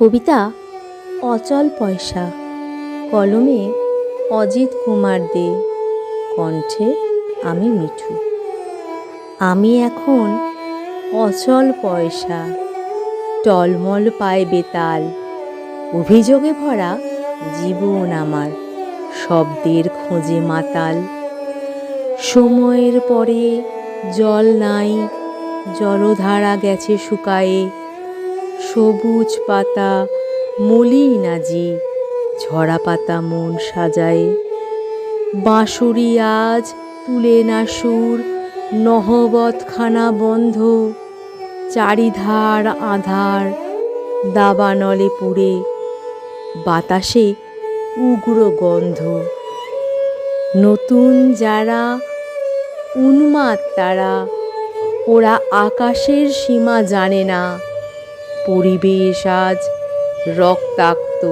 কবিতা অচল পয়সা। কলমে অজিত কুমার দে। কণ্ঠে আমি মিঠু। আমি এখন অচল পয়সা। টলমল পায় বেতাল। অভিযোগে ভরা জীবন আমার। শব্দের খোঁজে মাতাল। সময়ের পরে জল নাই, জলধারা গেছে শুকায়ে। সবুজ পাতা, মলিন আজি। ঝরা পাতা মন সাজায়। বাঁশুরি আজ তুলে না সুর, নহবতখানা বন্ধ। চারিধার আধার দাবানলে পুড়ে, বাতাসে উগ্র গন্ধ। নতুন যারা, উন্মাদ তারা, ওরা আকাশের সীমা জানে না। পরিবেশ আজ রক্তাক্ত।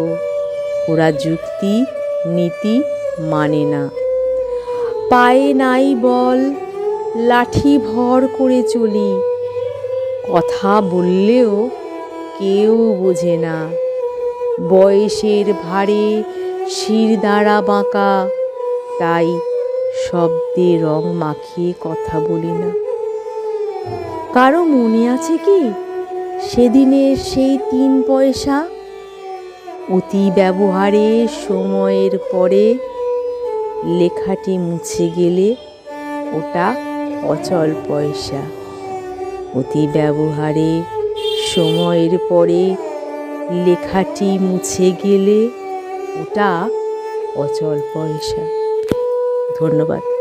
ওরা যুক্তি, নীতি মানে না। পায়ে নাই বল, লাঠি ভর করে চলি। কথা বললেও কেউ বোঝে না। বয়সের ভারে শির দাঁড়া বাঁকা, তাই শব্দে রং মাখিয়ে কথা বলি না। কারও মনে আছে কি? সেদিনের সেই তিন পয়সা অতি ব্যবহারে সময়ের পরে লেখাটি মুছে গেলে ওটা অচল পয়সা। অতি ব্যবহারে সময়ের পরে লেখাটি মুছে গেলে ওটা অচল পয়সা। ধন্যবাদ।